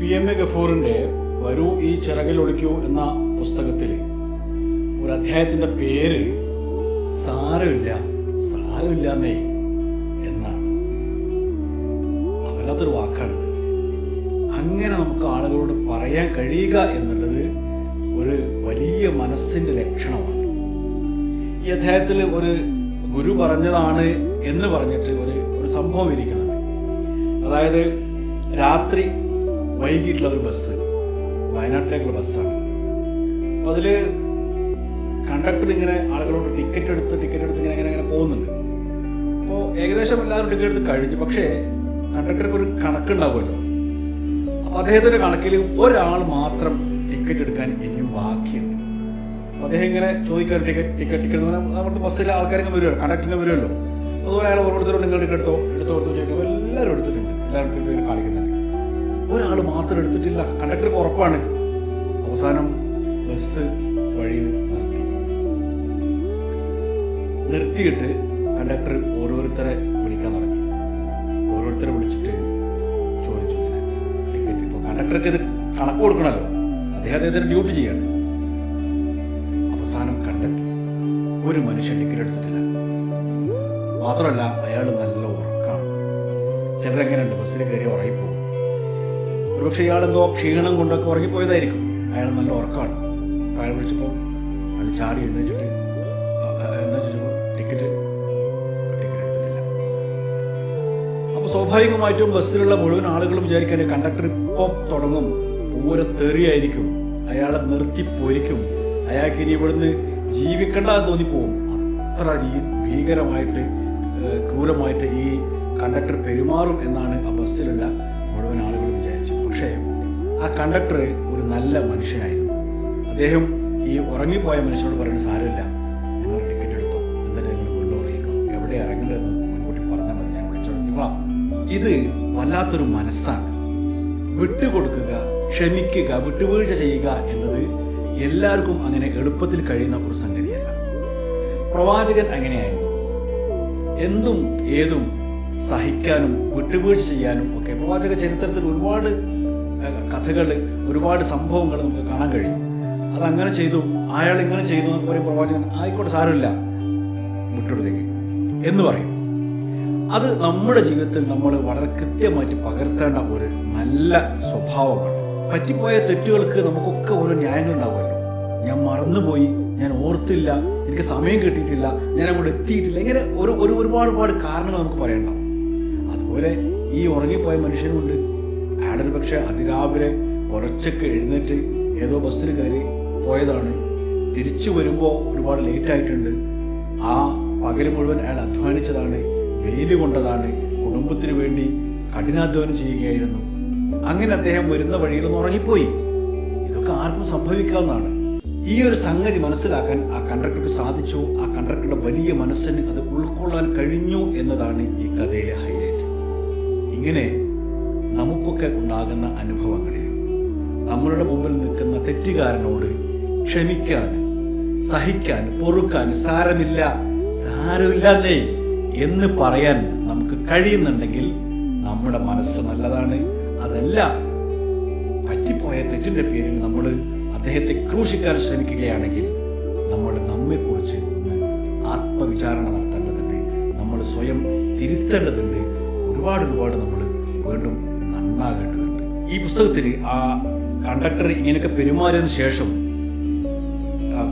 P M A ഗഫൂറിന്റെ വരൂ ഈ ചിറകിൽ ഒളിക്കൂ എന്ന പുസ്തകത്തിൽ ഒരു അധ്യായത്തിന്റെ പേര് സാരമില്ല സാരമില്ല എന്നേ എന്നാണ്. അവരാത്തൊരു വാക്കാണ്. അങ്ങനെ നമുക്ക് ആളുകളോട് പറയാൻ കഴിയുക എന്നുള്ളത് ഒരു വലിയ മനസ്സിന്റെ ലക്ഷണമാണ്. ഈ അധ്യായത്തിൽ ഒരു ഗുരു പറഞ്ഞതാണ് എന്ന് പറഞ്ഞിട്ട് ഒരു ഒരു സംഭവം ഇരിക്കുന്നുണ്ട്. അതായത് രാത്രി വൈകിട്ടുള്ള ഒരു ബസ്. വയനാട്ടിലേക്കുള്ള ബസ്സാണ്. അപ്പോൾ അതിൽ കണ്ടക്ടർ ഇങ്ങനെ ആളുകളോട് ടിക്കറ്റ് എടുത്ത് ടിക്കറ്റ് എടുത്ത് ഇങ്ങനെ ഇങ്ങനെ ഇങ്ങനെ പോകുന്നുണ്ട്. അപ്പോൾ ഏകദേശം എല്ലാവരും ടിക്കറ്റ് എടുത്ത് കഴിഞ്ഞു. പക്ഷേ കണ്ടക്ടർക്ക് ഒരു കണക്കുണ്ടാവുമല്ലോ. അപ്പോൾ അദ്ദേഹത്തിന്റെ കണക്കിൽ ഒരാൾ മാത്രം ടിക്കറ്റ് എടുക്കാൻ ഇനിയും ബാക്കിയുണ്ട്. അപ്പോൾ അദ്ദേഹം ഇങ്ങനെ ചോദിക്കാൻ ടിക്കറ്റ് ടിക്കറ്റ് ടിക്കറ്റ് എന്ന് പറഞ്ഞാൽ അവിടുത്തെ ബസ്സിലെ ആൾക്കാരിങ്ങനെ വരുമല്ലോ കണ്ടക്ടറിനെ വരുമല്ലോ. അതുപോലെ അയാൾ ഓരോരുത്തരോട് നിങ്ങൾ ടിക്കറ്റ് എടുത്തോ എടുത്തോ എടുത്തോ ചോദിക്കുമ്പോൾ എല്ലാവരും എടുത്തിട്ടുണ്ട്. ഇങ്ങനെ കാണിക്കുന്നുണ്ട്. ഒരാൾ മാത്രം എടുത്തിട്ടില്ല. കണ്ടക്ടർക്ക് ഉറപ്പാണ്. അവസാനം ബസ് വഴിയിൽ നിർത്തി. നിർത്തിയിട്ട് കണ്ടക്ടർ ഓരോരുത്തരെ വിളിക്കാൻ തുടങ്ങി. ഓരോരുത്തരെ വിളിച്ചിട്ട് ചോദിച്ചു ടിക്കറ്റ് ഇപ്പോൾ കണ്ടക്ടർക്ക് ഇത് കണക്ക് കൊടുക്കണമല്ലോ അദ്ദേഹം അദ്ദേഹത്തിന് ഡ്യൂട്ടി ചെയ്യാണ്. അവസാനം കണ്ടെത്തി. ഒരു മനുഷ്യൻ ടിക്കറ്റ് എടുത്തിട്ടില്ല. മാത്രമല്ല അയാൾ നല്ല ഉറക്കാണ്. ചിലരെങ്ങനെയുണ്ട് ബസ്സിൽ കയറി ഉറങ്ങിപ്പോകും ഒരുപക്ഷെ ഇയാൾ എന്തോ ക്ഷീണം കൊണ്ടൊക്കെ ഉറങ്ങിപ്പോയതായിരിക്കും. അയാൾ നല്ല ഉറക്കമാണ്. അയാൾ വിളിച്ചപ്പോൾ അയാൾ ചാടി എഴുന്നേറ്റിട്ട് "ആ, ആ, എന്താ ചോദിച്ചപ്പോൾ ടിക്കറ്റ് ടിക്കറ്റ് എടുത്തിട്ടില്ല. അപ്പോൾ സ്വാഭാവികമായിട്ടും ബസ്സിലുള്ള മുഴുവൻ ആളുകളും വിചാരിക്കാൻ കണ്ടക്ടർ ഇപ്പോൾ തുടങ്ങും. പൂര തെറിയായിരിക്കും അയാളെ നിർത്തി പൊരിക്കും അയാൾക്ക് ഇനി ഇവിടുന്ന് ജീവിക്കണ്ട എന്ന് തോന്നിപ്പോവും. അത്ര ഭീകരമായിട്ട് ക്രൂരമായിട്ട് ഈ കണ്ടക്ടർ പെരുമാറും എന്നാണ് ആ ബസ്സിലുള്ള മുഴുവൻ പക്ഷേ ആ കണ്ടക്ടർ ഒരു നല്ല മനുഷ്യനായിരുന്നു. അദ്ദേഹം ഈ ഉറങ്ങിപ്പോയ മനുഷ്യനോട് പറയുന്നത് സാരമില്ല. നിങ്ങൾ ടിക്കറ്റ് എടുത്തോ. എന്നിട്ട് നിങ്ങൾ വീണ്ടും ഉറങ്ങിക്കോ. എവിടെ ഇറങ്ങേണ്ടതെന്ന് മുൻകൂട്ടി പറഞ്ഞാൽ മതി. ഞാൻ വിളിച്ചോളാം ഇത് വല്ലാത്തൊരു മനസ്സാണ്. വിട്ടുകൊടുക്കുക ക്ഷമിക്കുക വിട്ടുവീഴ്ച ചെയ്യുക എന്നത് എല്ലാവർക്കും അങ്ങനെ എളുപ്പത്തിൽ കഴിയുന്ന ഒരു സംഗതിയല്ല. പ്രവാചകൻ അങ്ങനെയായിരുന്നു. എന്തും ഏതും സഹിക്കാനും വിട്ടുവീഴ്ച ചെയ്യാനും ഒക്കെ പ്രവാചക ചരിത്രത്തിൽ ഒരുപാട് കഥകൾ ഒരുപാട് സംഭവങ്ങൾ നമുക്ക് കാണാൻ കഴിയും. അതങ്ങനെ ചെയ്തു അയാൾ ഇങ്ങനെ ചെയ്തു എന്നൊക്കെ പറയും പ്രവാചകൻ ആയിക്കോട്ടെ സാരമില്ല. വിട്ടുകൊടുത്തേക്ക് എന്ന് പറയും. അത് നമ്മുടെ ജീവിതത്തിൽ നമ്മൾ വളരെ കൃത്യമായിട്ട് പകർത്തേണ്ട ഒരു നല്ല സ്വഭാവമാണ്. പറ്റിപ്പോയ തെറ്റുകൾക്ക് നമുക്കൊക്കെ ഓരോ ന്യായങ്ങൾ ഉണ്ടാവുമല്ലോ. ഞാൻ മറന്നുപോയി ഞാൻ ഓർത്തില്ല എനിക്ക് സമയം കിട്ടിയിട്ടില്ല ഞാൻ അങ്ങോട്ട് എത്തിയിട്ടില്ല ഇങ്ങനെ ഒരു ഒരു ഒരുപാട് ഒരുപാട് കാരണങ്ങൾ നമുക്ക് പറയണ്ട അതുപോലെ ഈ ഉറങ്ങിപ്പോയ മനുഷ്യനുണ്ട് അയാളൊരു പക്ഷെ അതിരാവിലെ കുറച്ചൊക്കെ എഴുന്നേറ്റ് ഏതോ ബസ്സിൽ കയറി പോയതാണ്. തിരിച്ചു വരുമ്പോൾ ഒരുപാട് ലേറ്റ് ആയിട്ടുണ്ട്. ആ പകൽ മുഴുവൻ അയാൾ അധ്വാനിച്ചതാണ് വെയിൽ കൊണ്ടതാണ് കുടുംബത്തിന് വേണ്ടി കഠിനാധ്വാനം ചെയ്യുകയായിരുന്നു. അങ്ങനെ അദ്ദേഹം വരുന്ന വഴിയിൽ ഒന്ന് ഉറങ്ങിപ്പോയി. ഇതൊക്കെ ആർക്കും സംഭവിക്കാവുന്നതാണ്. ഈ ഒരു സംഗതി മനസ്സിലാക്കാൻ ആ കണ്ടക്ടർക്ക് സാധിച്ചു. ആ കണ്ടക്ടറുടെ വലിയ മനസ്സിന് അത് ഉൾക്കൊള്ളാൻ കഴിഞ്ഞു എന്നതാണ് ഈ കഥയിലെ ഹൈലൈറ്റ് ഇങ്ങനെ നമുക്കൊക്കെ ഉണ്ടാകുന്ന അനുഭവങ്ങളിൽ നമ്മളുടെ മുമ്പിൽ നിൽക്കുന്ന തെറ്റുകാരനോട് ക്ഷമിക്കാൻ സഹിക്കാൻ പൊറുക്കാൻ സാരമില്ല സാരമില്ലെന്നേ എന്ന് പറയാൻ നമുക്ക് കഴിയുന്നുണ്ടെങ്കിൽ നമ്മുടെ മനസ്സ് നല്ലതാണ്. അതല്ല പറ്റിപ്പോയ തെറ്റിന്റെ പേരിൽ നമ്മൾ അദ്ദേഹത്തെ ക്രൂശിക്കാൻ ശ്രമിക്കുകയാണെങ്കിൽ നമ്മൾ നമ്മെക്കുറിച്ച് ഒന്ന് ആത്മവിചാരണ നടത്തേണ്ടതുണ്ട്. നമ്മൾ സ്വയം തിരുത്തേണ്ടതുണ്ട്. ഒരുപാട് ഒരുപാട് നമ്മൾ വീണ്ടും നന്നാകേണ്ടതുണ്ട് ഈ പുസ്തകത്തിൽ ആ കണ്ടക്ടർ ഇങ്ങനെയൊക്കെ പെരുമാറിയതിന് ശേഷം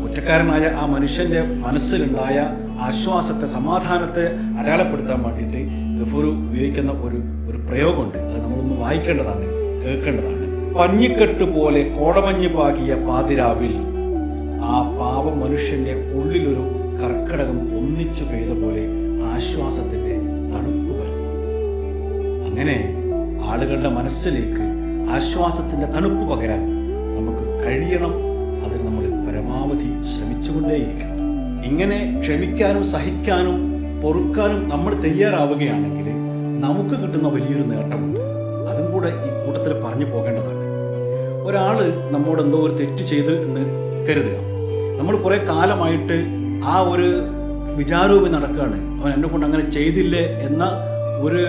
കുറ്റക്കാരനായ ആ മനുഷ്യന്റെ മനസ്സിലുണ്ടായ ആശ്വാസത്തെ സമാധാനത്തെ അടയാളപ്പെടുത്താൻ വേണ്ടിയിട്ട് ഗഫൂർ ഉപയോഗിക്കുന്ന ഒരു ഒരു പ്രയോഗമുണ്ട്. അത് നമ്മളൊന്ന് വായിക്കേണ്ടതാണ് കേൾക്കേണ്ടതാണ്. പഞ്ഞിക്കെട്ട് പോലെ കോടമഞ്ഞ് പാകിയ പാതിരാവിൽ ആ പാവ മനുഷ്യന്റെ ഉള്ളിലൊരു കർക്കടകം ഒന്നിച്ചു പെയ്ത പോലെ ആശ്വാസത്തിന്റെ തണുപ്പ് വരുന്നു. അങ്ങനെ ആളുകളുടെ മനസ്സിലേക്ക് ആശ്വാസത്തിന്റെ തണുപ്പ് പകരാൻ നമുക്ക് കഴിയണം. അതിന് നമ്മൾ പരമാവധി ശ്രമിച്ചുകൊണ്ടേയിരിക്കണം. ഇങ്ങനെ ക്ഷമിക്കാനും സഹിക്കാനും പൊറുക്കാനും നമ്മൾ തയ്യാറാവുകയാണെങ്കിൽ നമുക്ക് കിട്ടുന്ന വലിയൊരു നേട്ടമുണ്ട്. അതും കൂടെ ഈ കൂട്ടത്തിൽ പറഞ്ഞു പോകേണ്ടതാണ്. ഒരാൾ നമ്മോട് എന്തോ ഒരു തെറ്റ് ചെയ്തു എന്ന് കരുതുക. നമ്മൾ കുറേ കാലമായിട്ട് ആ ഒരു വിചാരവും നടക്കുകയാണ്. അവൻ എന്നെ കൊണ്ട് അങ്ങനെ ചെയ്തില്ലേ എന്ന ഒരു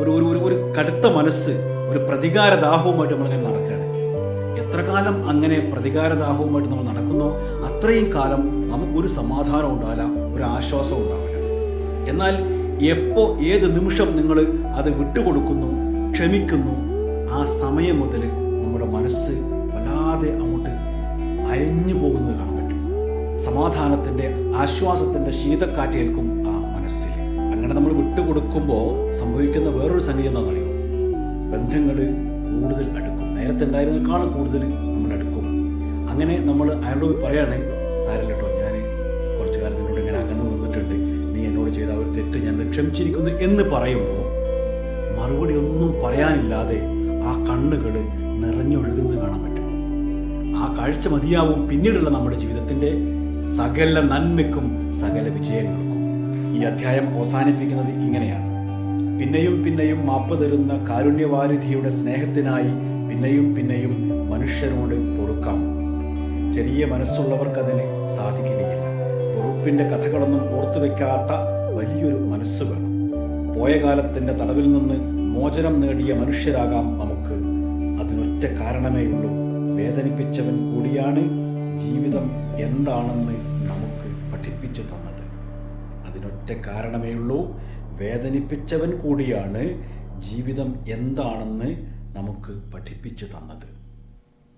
ഒരു ഒരു ഒരു ഒരു കടുത്ത മനസ്സ് ഒരു പ്രതികാര പ്രതികാരദാഹവുമായിട്ട് നമ്മളങ്ങനെ നടക്കുകയാണ്. എത്ര കാലം അങ്ങനെ പ്രതികാര പ്രതികാരദാഹവുമായിട്ട് നമ്മൾ നടക്കുന്നോ അത്രയും കാലം നമുക്കൊരു സമാധാനം ഉണ്ടാവില്ല ഒരു ആശ്വാസം ഉണ്ടാവില്ല. എന്നാൽ എപ്പോൾ ഏത് നിമിഷം നിങ്ങൾ അത് വിട്ടുകൊടുക്കുന്നു ക്ഷമിക്കുന്നു ആ സമയം മുതൽ നമ്മുടെ മനസ്സ് വല്ലാതെ അങ്ങോട്ട് അയഞ്ഞു പോകുന്നത് കാണാൻ പറ്റും. സമാധാനത്തിന്റെ ആശ്വാസത്തിന്റെ ശീതക്കാറ്റേൽക്കും ആ മനസ്സിൽ. അങ്ങനെ നമ്മൾ വിട്ടുകൊടുക്കുമ്പോൾ സംഭവിക്കുന്ന വേറൊരു സംഗതി എന്താണെന്നറിയോ? ബന്ധങ്ങൾ കൂടുതൽ അടുക്കും. നേരത്തെ ഉണ്ടായിരുന്നേക്കാളും കൂടുതൽ നമ്മൾ അടുക്കും. അങ്ങനെ നമ്മൾ അയാളോട് പറയാണ് സാരല്ല കേട്ടോ ഞാൻ കുറച്ചു കാലം നിന്നോട് ഇങ്ങനെ അകന്ന് നിന്നിട്ടുണ്ട്. നീ എന്നോട് ചെയ്ത ഒരു തെറ്റ് ഞാൻ ക്ഷമിച്ചിരിക്കുന്നു എന്ന് പറയുമ്പോൾ മറുപടി ഒന്നും പറയാനില്ലാതെ ആ കണ്ണുകൾ നിറഞ്ഞൊഴുകുന്നത് കാണാൻ പറ്റും. ആ കാഴ്ച മതിയാവും പിന്നീടുള്ള നമ്മുടെ ജീവിതത്തിന്റെ സകല നന്മയ്ക്കും സകല വിജയങ്ങൾക്കും ഈ അധ്യായം അവസാനിപ്പിക്കുന്നത് ഇങ്ങനെയാണ്. പിന്നെയും പിന്നെയും മാപ്പ് തരുന്ന കാരുണ്യവാരിധിയുടെ സ്നേഹത്തിനായി പിന്നെയും പിന്നെയും മനുഷ്യരോട് പൊറുക്കാം. ചെറിയ മനസ്സുള്ളവർക്കതിന് സാധിക്കുകയില്ല. പൊറുപ്പിന്റെ കഥകളൊന്നും ഓർത്തു വെക്കാത്ത വലിയൊരു മനസ്സ് വേണം. പോയ കാലത്തിന്റെ തടവിൽ നിന്ന് മോചനം നേടിയ മനുഷ്യരാകാം നമുക്ക്. അതിനൊറ്റ കാരണമേ ഉള്ളൂ. വേദനിപ്പിച്ചവൻ കൂടിയാണ് ജീവിതം എന്താണെന്ന് നമുക്ക് പഠിപ്പിച്ചു തന്നത്. അതിനൊറ്റ കാരണമേ ഉള്ളൂ. വേദനിപ്പിച്ചവൻ കൂടിയാണ് ജീവിതം എന്താണെന്ന് നമുക്ക് പഠിപ്പിച്ചു തന്നത്.